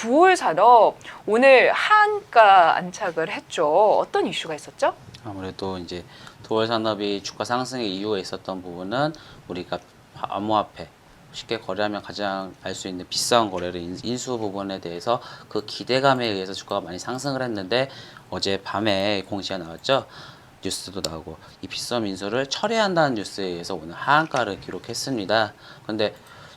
두월 산업 오늘 하한가 안착을 했죠. 어떤 이슈가 있었죠? 아무래도 이제 도월 산업이 주가 상승의 이유에 있었던 부분은 우리가 암호화폐 쉽게 거래하면 가장 알 수 있는 비싼 거래를 인- 인수 부분에 대해서 그 기대감에 의해서 주가가 많이 상승을 했는데 어제 밤에 공시가 나왔죠. 뉴스도 나오고 이 비썸 인수를 철회한다는 뉴스에 의해서 오늘 하한가를 기록했습니다. 근데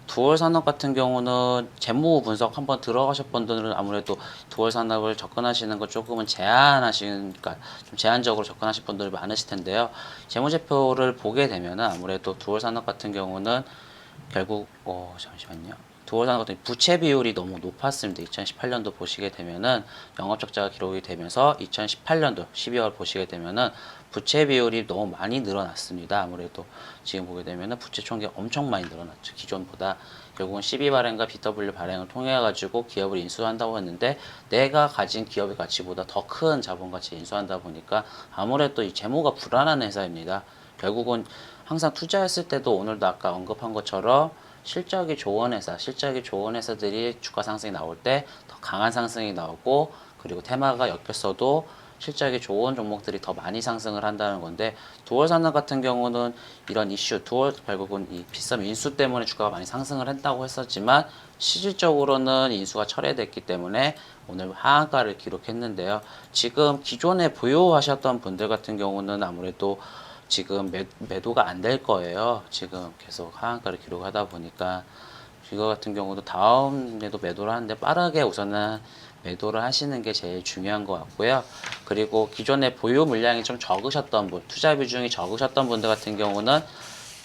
두월 산업 같은 경우는 재무 분석 한번 들어가셨 분들은 아무래도 두월 산업을 접근하시는 거 조금은 제한하신, 그러니까 좀 제한적으로 접근하실 분들이 많으실 텐데요. 재무제표를 보게 되면은 아무래도 두월 산업 같은 경우는 결국 어 잠시만요. 두월 산업 같은 부채 비율이 너무 높았습니다. 2018년도 보시게 되면은 영업 적자가 기록이 되면서 2018년도 12월 보시게 되면은 부채 비율이 너무 많이 늘어났습니다. 아무래도 지금 보게 되면은 부채 총계가 엄청 많이 늘어났죠. 기존보다 결국은 12 발행과 BW 발행을 통해 가지고 기업을 인수한다고 했는데 내가 가진 기업의 가치보다 더 큰 자본 가치 인수한다 보니까 아무래도 이 재무가 불안한 회사입니다. 결국은 항상 투자했을 때도 오늘도 아까 언급한 것처럼 실적이 좋은 회사, 실적이 좋은 회사들이 주가 상승이 나올 때 더 강한 상승이 나오고 그리고 테마가 엮였어도 실적이 좋은 종목들이 더 많이 상승을 한다는 건데 두월 산업 같은 경우는 이런 이슈, 두월 결국은 이 비싼 인수 때문에 주가가 많이 상승을 했다고 했었지만 실질적으로는 인수가 철회됐기 때문에 오늘 하한가를 기록했는데요. 지금 기존에 보유하셨던 분들 같은 경우는 아무래도 지금 매, 매도가 안 될 거예요. 지금 계속 하한가를 기록하다 보니까 이거 같은 경우도 다음에도 매도를 하는데 빠르게 우선은 매도를 하시는 게 제일 중요한 것 같고요. 그리고 기존에 보유 물량이 좀 적으셨던 분, 투자 비중이 적으셨던 분들 같은 경우는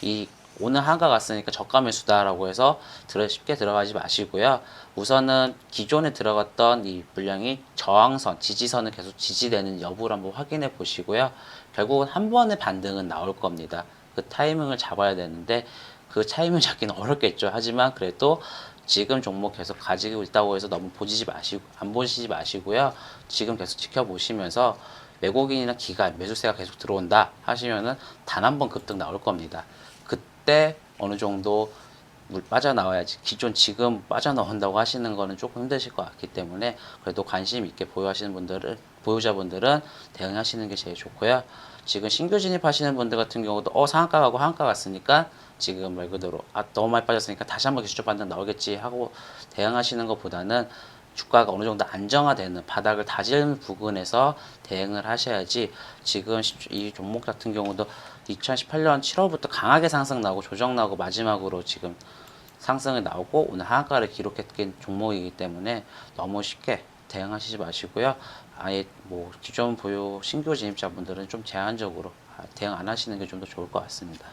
이 오늘 한가 갔으니까 저가 매수다라고 해서 들어 쉽게 들어가지 마시고요. 우선은 기존에 들어갔던 이 물량이 저항선, 지지선을 계속 지지되는 여부를 한번 확인해 보시고요. 결국은 한 번의 반등은 나올 겁니다. 그 타이밍을 잡아야 되는데 그 타이밍 잡기는 어렵겠죠. 하지만 그래도 지금 종목 계속 가지고 있다고 해서 너무 보시지 마시고 안 보시지 마시고요. 지금 계속 지켜보시면서 외국인이나 기관 매수세가 계속 들어온다 하시면은 단 한 번 급등 나올 겁니다. 그때 어느 정도 물 빠져나와야지 기존 지금 빠져나온다고 하시는 거는 조금 힘드실 것 같기 때문에 그래도 관심 있게 보유하시는 분들은 보유자분들은 대응하시는 게 제일 좋고요. 지금 신규 진입하시는 분들 같은 경우도 어 상한가 가고 하한가 갔으니까 지금 말 그대로 아 너무 많이 빠졌으니까 다시 한번 기술적 반등 나오겠지 하고 대응하시는 것보다는 주가가 어느 정도 안정화되는 바닥을 다지는 부분에서 대응을 하셔야지 지금 이 종목 같은 경우도 2018년 7월부터 강하게 상승 나고 조정 나고 마지막으로 지금 상승이 나오고 오늘 하한가를 기록했던 종목이기 때문에 너무 쉽게 대응하시지 마시고요. 아예 뭐 기존 보유 신규 진입자분들은 좀 제한적으로 대응 안 하시는 게 좀 더 좋을 것 같습니다.